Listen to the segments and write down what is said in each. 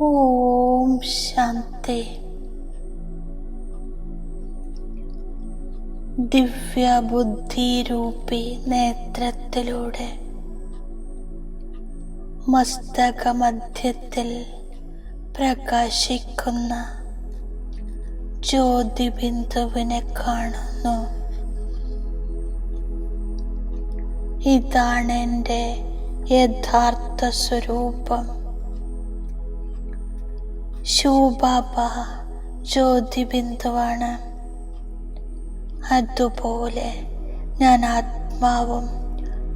ഓം ശാന്തി. രൂപി നേത്രത്തിലൂടെ മസ്തകമധ്യത്തിൽ പ്രകാശിക്കുന്ന ജ്യോതിബിന്ദുവിനെ കാണുന്നു. ഇതാണ് എന്റെ യഥാർത്ഥ സ്വരൂപം. ശൂബാബ ജ്യോതിബിന്ദുവാണ്. അതുപോലെ ഞാൻ ആത്മാവും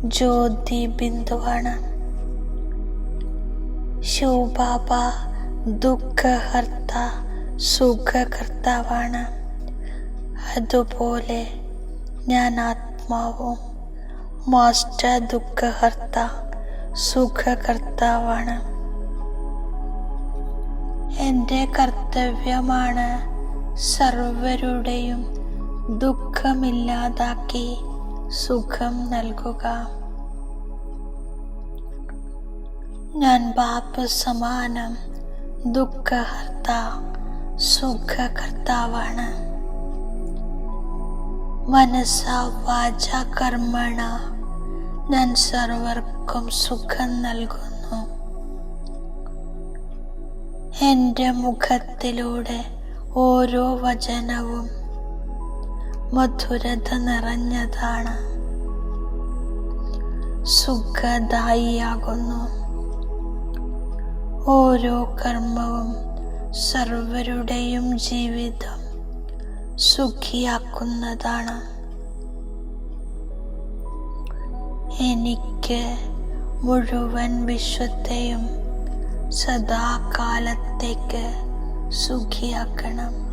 ജ്യോതി ബിന്ദുവാണ് ശിവബാബ ദുഃഖഹർത്ത സുഖകർത്താവാണ്. അതുപോലെ ഞാൻ ആത്മാവും മാസ്റ്റർ ദുഃഖഹർത്ത സുഖകർത്താവാണ്. എന്റെ കർത്തവ്യമാണ് സർവരുടെയും ദുഃഖമില്ലാതാക്കി സുഖം നൽകുക. ഞാൻ ബാപ്പ് സമാനം ദുഃഖഹർത്ത സുഖകർത്താവാണ്. മനസ്സ വാച കർമ്മണ ഞാൻ സർവർക്കും സുഖം നൽകുന്നു. എന്റെ മുഖത്തിലൂടെ ഓരോ വചനവും മധുരത നിറഞ്ഞതാണ്. സുഖദായിയാകുന്നു. ഓരോ കർമ്മവും സർവരുടെയും ജീവിതം സുഖിയാക്കുന്നതാണ്. എനിക്ക് മുഴുവൻ വിശ്വത്തെയും സദാകാലത്തേക്ക് സുഖിയാക്കണം.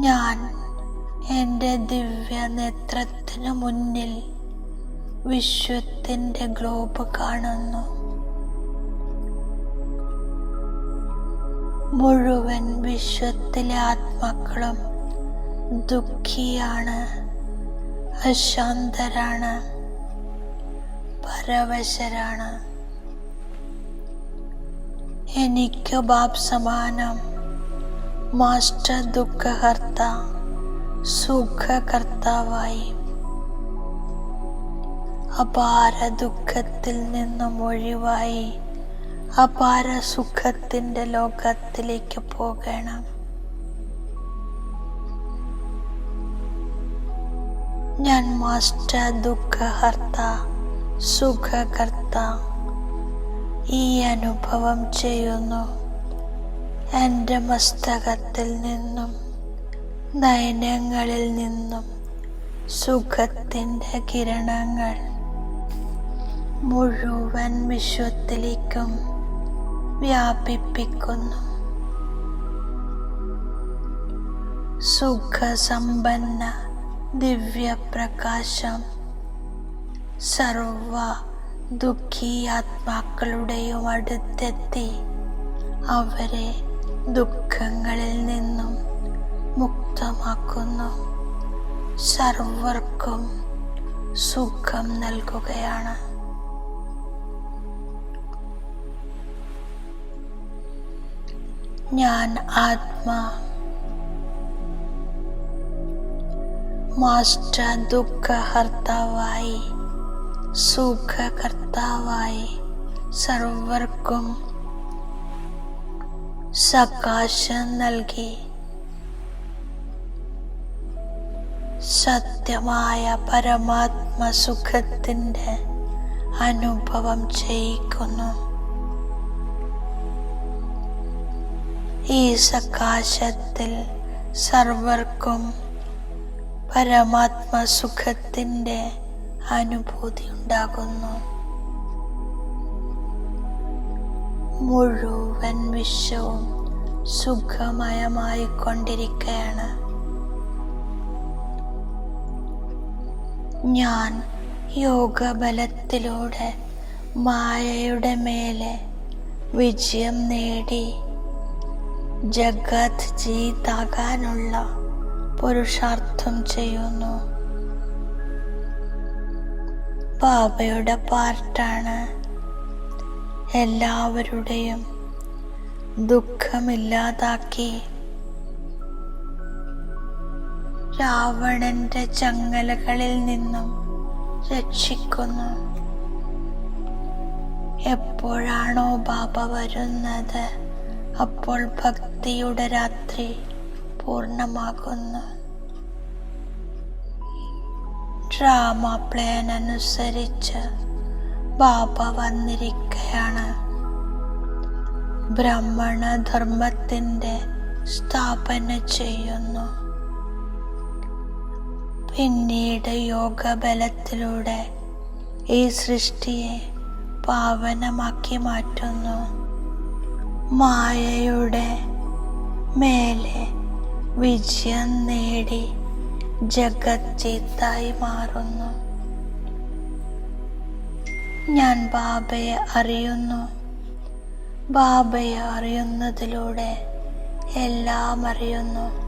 ഞാൻ എന്റെ ദിവ്യ നേത്രത്തിനു മുന്നിൽ വിശ്വത്തിന്റെ ഗ്ലോബ് കാണുന്നു. മുഴുവൻ വിശ്വത്തിലെ ആത്മാക്കളും ദുഃഖിയാണ് അശാന്തരാണ്. പരവശരാണ്. എനിക്ക് ബാബ് സമാനം മാസ്റ്റർ ദുഃഖകർത്ത സുഖകർത്താവായി. അപാര ദുഃഖത്തിൽ നിന്നും ഒഴിവായി അപാര സുഖത്തിന്റെ ലോകത്തിലേക്ക് പോകണം. ഞാൻ മാസ്റ്റർ ദുഃഖഹർത്ത സുഖകർത്ത ഈ അനുഭവം ചെയ്യുന്നു. എന്റെ മസ്തകത്തിൽ നിന്നും നയനങ്ങളിൽ നിന്നും സുഖത്തിന്റെ കിരണങ്ങൾ മുഴുവൻ വിശ്വത്തിലേക്കും വ്യാപിപ്പിക്കുന്നു. സുഖസമ്പന്ന ദിവ്യപ്രകാശം സർവ ദുഃഖിയാത്മാക്കളുടെയും അടുത്തെത്തി. അവരെ ദുഃഖങ്ങളിൽ നിന്നും മുക്തമാക്കുന്നു. സർവർക്കും സുഖം നൽകുകയാണ്. ഞാൻ ആത്മാ. മാസ്റ്റർ ദുഃഖഹർത്താവായി സുഖകർത്താവായി സർവർക്കും സകാശം നൽകി. സത്യമായ പരമാത്മ സുഖത്തിന്റെ അനുഭവം ചെയ്യിക്കുന്നു. ഈ സകാശത്തിൽ സർവർക്കും പരമാത്മ സുഖത്തിന്റെ അനുഭൂതി ഉണ്ടാകുന്നു മുഴുവൻ വിശ്വവും സുഖമയമായി കൊണ്ടിരിക്കുകയാണ് ഞാൻ യോഗബലത്തിലൂടെ മായയുടെ മേലെ വിജയം നേടി. ജഗത് ജീതാകാനുള്ള പുരുഷാർത്ഥം ചെയ്യുന്നു. ബാബയുടെ പാർട്ടാണ്. എല്ലാവരുടെയും ദുഃഖമില്ലാതാക്കി. രാവണന്റെ ചങ്ങലകളിൽ നിന്നും രക്ഷിക്കുന്നു. എപ്പോഴാണോ ബാബ വരുന്നത് അപ്പോൾ ഭക്തിയുടെ രാത്രി പൂർണമാകുന്നു. ഡ്രാമ പ്ലാൻ അനുസരിച്ച് ബാബ വന്നിരിക്കുകയാണ് ബ്രാഹ്മണ ധർമ്മത്തിന്റെ സ്ഥാപന ചെയ്യുന്നു. പിന്നീട് യോഗബലത്തിലൂടെ ഈ സൃഷ്ടിയെ പാവനമാക്കി മാറ്റുന്നു. മായയുടെ മേലെ വിജയം നേടി ജഗത് ജീത്തായി മാറുന്നു. ഞാൻ ബാബയെ അറിയുന്നു. ബാബയെ അറിയുന്നതിലൂടെ എല്ലാം അറിയുന്നു.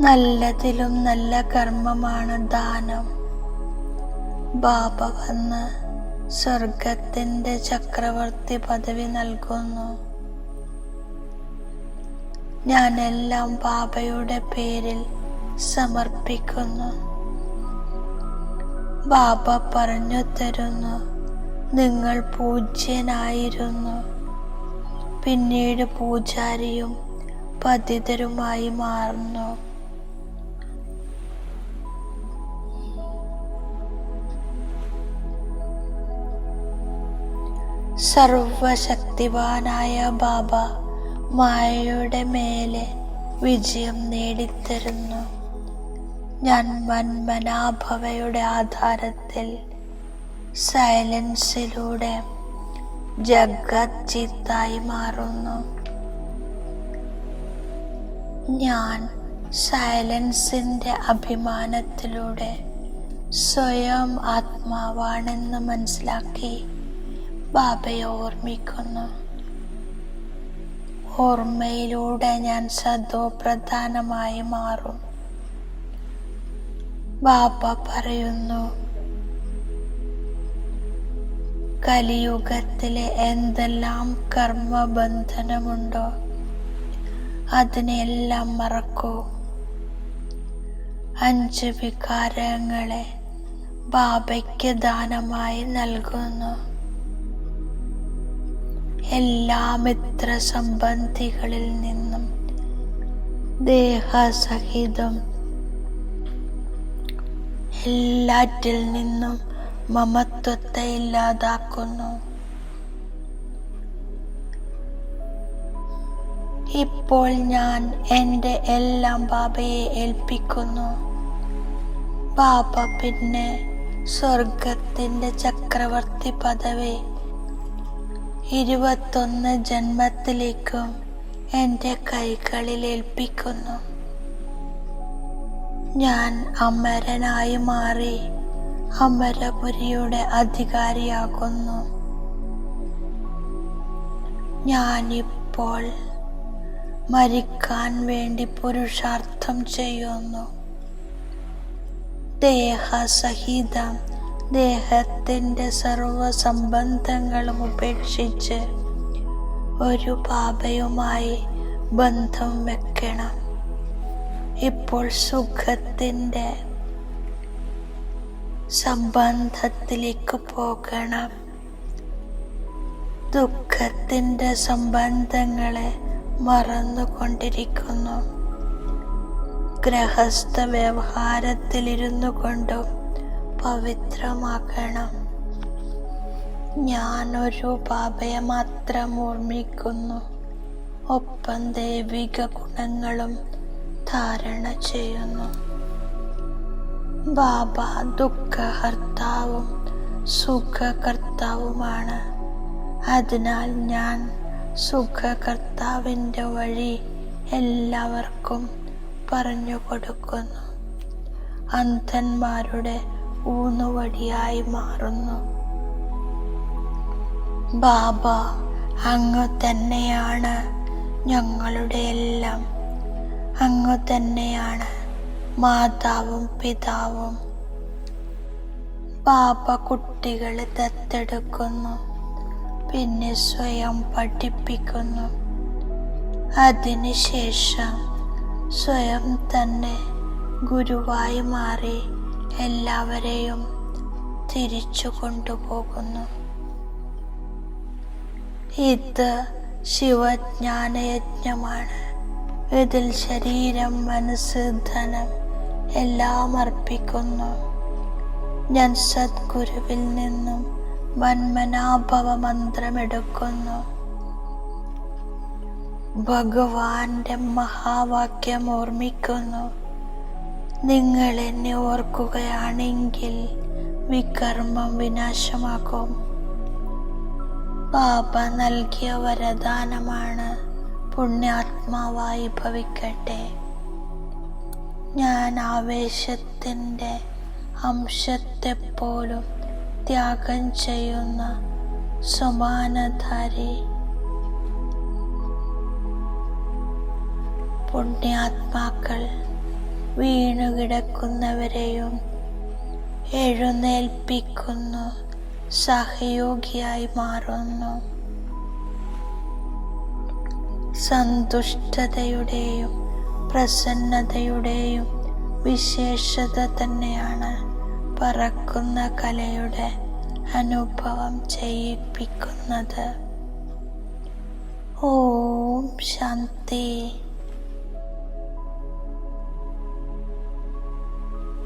നല്ലതിലും നല്ല കർമ്മമാണ് ദാനം. ബാബ വന്ന് സ്വർഗത്തിന്റെ ചക്രവർത്തി പദവി നൽകുന്നു. ഞാനെല്ലാം ബാബയുടെ പേരിൽ സമർപ്പിക്കുന്നു. ബാബ പറഞ്ഞു തരുന്നു നിങ്ങൾ പൂജ്യനായിരുന്നു. പിന്നീട് പൂജാരിയും പതിതരുമായി മാറുന്നു. സർവശക്തിവാനായ ബാബ മായയുടെ മേലെ വിജയം നേടിത്തരുന്നു. ഞാൻ വൻമനാഭവയുടെ ആധാരത്തിൽ സൈലൻസിലൂടെ ജഗത് ചിത്തായി മാറുന്നു. ഞാൻ സൈലൻസിന്റെ അഭിമാനത്തിലൂടെ സ്വയം ആത്മാവാണെന്ന് മനസ്സിലാക്കി ബാബയെ ഓർമ്മിക്കുന്നു. ഓർമ്മയിലൂടെ ഞാൻ സദോപ്രധാനമായി മാറും. ബാപ്പ പറയുന്നു കലിയുഗത്തിലെ എന്തെല്ലാം കർമ്മബന്ധനമുണ്ടോ അതിനെല്ലാം മറക്കൂ. അഞ്ച് വികാരങ്ങളെ ബാബയ്ക്ക് ദാനമായി നൽകുന്നു. എല്ലാ മിത്ര സംബന്ധികളിൽ നിന്നും ദേഹസഹിതം എല്ലാറ്റിൽ നിന്നും മമത്വത്തെ ഇല്ലാതാക്കുന്നു. ഇപ്പോൾ ഞാൻ എന്റെ എല്ലാം ബാബയെ ഏൽപ്പിക്കുന്നു. ബാബ പിന്നെ സ്വർഗത്തിന്റെ ചക്രവർത്തി പദവി ഇരുപത്തൊന്ന് ജന്മത്തിലേക്കും എന്റെ കൈകളിൽ ഏൽപ്പിക്കുന്നു. ഞാൻ അമരനായി മാറി അമരപുരിയുടെ അധികാരിയാകുന്നു. ഞാനിപ്പോൾ മരിക്കാൻ വേണ്ടി പുരുഷാർത്ഥം ചെയ്യുന്നു. ദേഹസഹിതം ദേഹത്തിന്റെ സർവസംബന്ധങ്ങളും ഉപേക്ഷിച്ച് ഒരു പാപയുമായി ബന്ധം വെക്കണം. ഇപ്പോൾ സുഖത്തിന്റെ സംബന്ധത്തിലേക്ക് പോകണം. ദുഃഖത്തിന്റെ സംബന്ധങ്ങളെ മറന്നുകൊണ്ടിരിക്കുന്നു. ഗൃഹസ്ഥ വ്യവഹാരത്തിലിരുന്നു കൊണ്ടും പവിത്രമാക്കണം. ഞാനൊരു പാപയെ മാത്രം ഓർമ്മിക്കുന്നു. ഒപ്പം ദൈവിക ഗുണങ്ങളും ധാരണ ചെയ്യുന്നു. ബാബ ദുഃഖഹർത്താവും സുഖകർത്താവുമാണ്. അതിനാൽ ഞാൻ സുഖകർത്താവിന്റെ വഴി എല്ലാവർക്കും പറഞ്ഞു കൊടുക്കുന്നു. അന്ധന്മാരുടെ ഊന്നുവടിയായി മാറുന്നു. ബാബ അങ്ങ് തന്നെയാണ് ഞങ്ങളുടെ എല്ലാം. അങ്ങ് തന്നെയാണ് മാതാവും പിതാവും. പാപ കുട്ടികളെ ദത്തെടുക്കുന്നു പിന്നെ സ്വയം പഠിപ്പിക്കുന്നു. അതിനുശേഷം സ്വയം തന്നെ ഗുരുവായി മാറി. എല്ലാവരെയും തിരിച്ചു കൊണ്ടുപോകുന്നു. ഇത് ശിവജ്ഞാനയജ്ഞമാണ്. ഇതിൽ ശരീരം മനസ്സ് ധനം എല്ലാം അർപ്പിക്കുന്നു. ഞാൻ സദ്ഗുരുവിൽ നിന്നും വന്മനാഭവ മന്ത്രമെടുക്കുന്നു ഭഗവാന്റെ മഹാവാക്യം ഓർമ്മിക്കുന്നു. നിങ്ങൾ എന്നെ ഓർക്കുകയാണെങ്കിൽ വികർമ്മം വിനാശമാക്കും ബാബ നൽകിയ വരദാനമാണ് പുണ്യാത്മാവായി ഭവിക്കട്ടെ. ഞാൻ ആവേശത്തിന്റെ അംശത്തെ പോലും ത്യാഗം ചെയ്യുന്ന സമാനധാരി. പുണ്യാത്മാക്കൾ വീണുകിടക്കുന്നവരെയും എഴുന്നേൽപ്പിക്കുന്നു. സഹയോഗിയായി മാറുന്നു. സന്തുഷ്ടതയുടെയും പ്രസന്നതയുടെയും വിശേഷത തന്നെയാണ് പറക്കുന്ന കലയുടെ അനുഭവം ചെയ്യിപ്പിക്കുന്നത്. ഓം ശാന്തി.